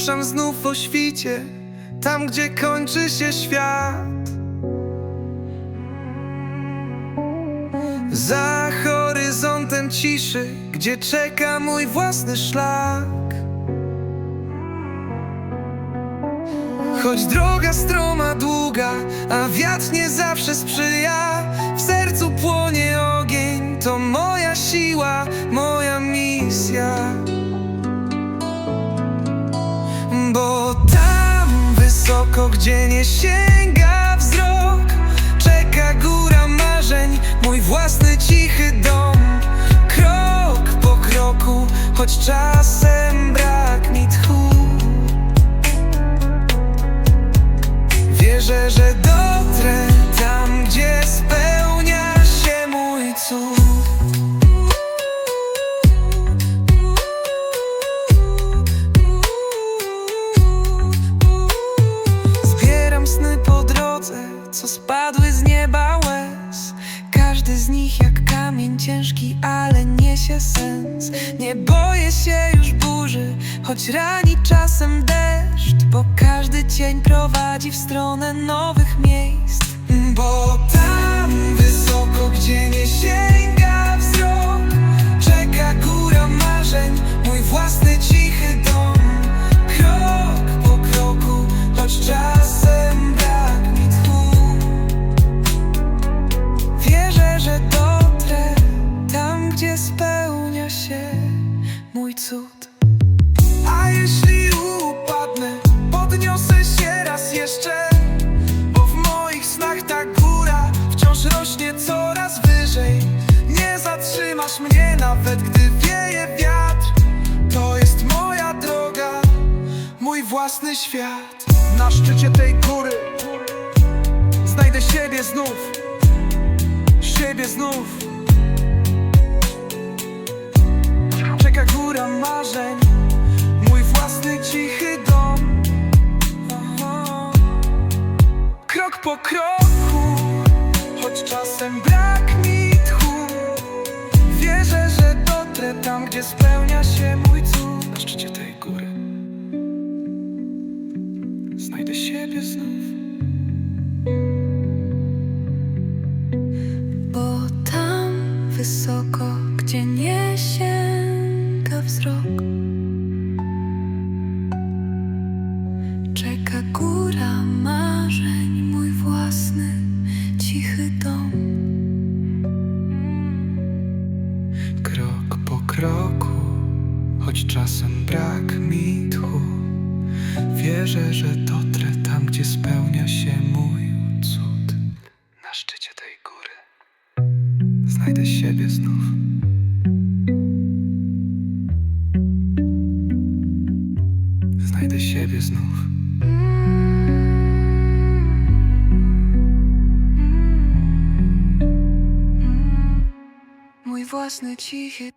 ruszam znów o świcie Tam, gdzie kończy się świat. Za horyzontem ciszy Gdzie czeka mój własny szlak. Choć droga stroma długa, a wiatr nie zawsze sprzyja W sercu płonie ogień, to moja siła, moja misja wysoko, gdzie nie sięga wzrok. Czeka góra marzeń, mój własny cichy dom. Krok po kroku, choć czasem co spadły z nieba łez. Każdy z nich jak kamień ciężki, ale niesie sens. Nie boję się już burzy, choć rani czasem deszcz Bo każdy cień prowadzi w stronę nowych mój cud. A jeśli upadnę, podniosę się raz jeszcze Bo w moich snach ta góra wciąż rośnie coraz wyżej. Nie zatrzymasz mnie nawet, gdy wieje wiatr. To jest moja droga, mój własny świat. Na szczycie tej góry Znajdę siebie znów Siebie znów marzeń, mój własny cichy dom. Krok po kroku, choć czasem brak mi tchu. Wierzę, że dotrę tam, gdzie spełnia się mój sięga wzrok, czeka góra marzeń, mój własny cichy dom. Krok po kroku, choć czasem brak mi tchu. Wierzę, że dotrę tam, gdzie spełnia się mój Znajdę siebie znów. Mój własny cichy